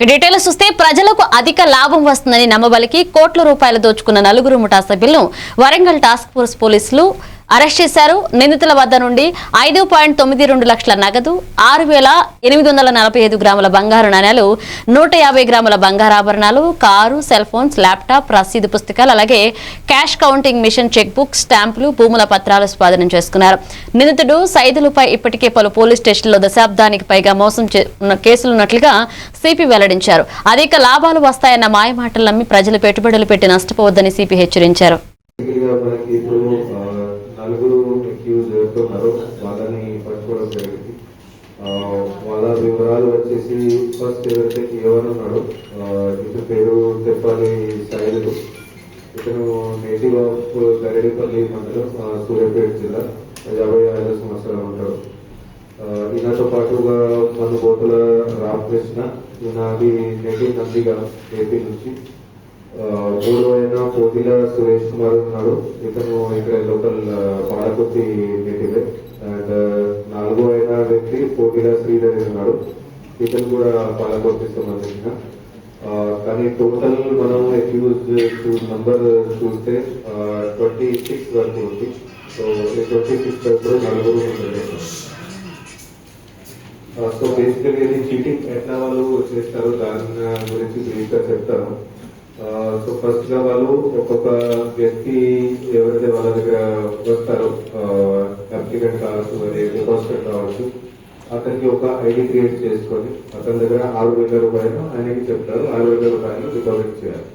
Details చూస్తే ప్రజలకు అధిక లాభం వస్తుందని నమ్మబలికి కోట్ల రూపాయలు దోచుకున్న నలుగురు ముఠా సభ్యులను వరంగల్ టాస్క్ ఫోర్స్ పోలీసులు అరెస్ట్ చేశారు. నిందితుల వద్ద నుండి ఐదు పాయింట్ తొమ్మిది రెండు లక్షల నగదు ఆరు వేల ఎనిమిది వందల నలభై ఐదు గ్రాముల బంగారు నాణ్యాలు నూట యాభై గ్రాముల బంగారాభరణాలు కారు సెల్ ఫోన్స్ ల్యాప్టాప్ రసీదు పుస్తకాలు అలాగే cash counting machine cheque book స్టాంపులు భూముల పత్రాలు స్వాధీనం చేసుకున్నారు. నిందితుడు సైదులపై ఇప్పటికే పలు పోలీస్ స్టేషన్లో దశాబ్దానికి పైగా మోసం కేసులున్నట్లుగా సిపి వెల్లడించారు. అధిక లాభాలు వస్తాయన్న మాయమాటలు నమ్మి ప్రజలు పెట్టుబడులు పెట్టి నష్టపోవద్దని సిపి హెచ్చరించారు. అక్యూజ్ వాళ్ళని పట్టుకోవడం జరిగింది. ఆ, వాళ్ళ వివరాలు వచ్చేసి ఫస్ట్ ఎవరైతే కేవలం ఉన్నాడు ఇతను ఇతని పేరు తెప్పాలి సైదులు ఇతను నేటివ్ ఆఫ్ గరేడిపల్లి మండలం సూర్యాపేట జిల్లా యాభై ఐదు సంవత్సరాలు ఉంటాడు. ఈయనతో పాటుగా మన బోతుల రామకృష్ణ ఈయనది నేటివ్ నందిగా ఏపీ నుంచి. మూడో ఆయన పోతిల సురేష్ కుమార్ ఉన్నాడు. ఇతను ఇక్కడ లోకల్ ఆ, నేటివే అండ్ నాలుగో అయిన వ్యక్తి పోతిల శ్రీధర్ ఉన్నాడు. ఇతను కూడా పాలకొత్తి సంబంధించిన. కానీ టోటల్ మనం అక్యూజ్ నంబర్ చూస్తే ట్వంటీ సిక్స్ వరకు ఉంది. సో ట్వంటీ సిక్స్ వరకు నలుగురు సో బేసికలీ ఇది చీటింగ్ ఎట్లా వాళ్ళు చేస్తారు దాని గురించి బ్రీఫ్గా చెప్తాను. సో ఫస్ట్గా వాళ్ళు ఒక్కొక్క వ్యక్తి ఎవరైతే వాళ్ళ దగ్గర వస్తారో అప్లికెంట్ కావచ్చు మరి కావచ్చు అతనికి ఒక ఐడి క్రియేట్ చేసుకొని అతని దగ్గర ఆరు వేల రూపాయలు ఆయనకి చెప్తారు ఆరు వేల రూపాయలు డిపాజిట్ చేయాలి.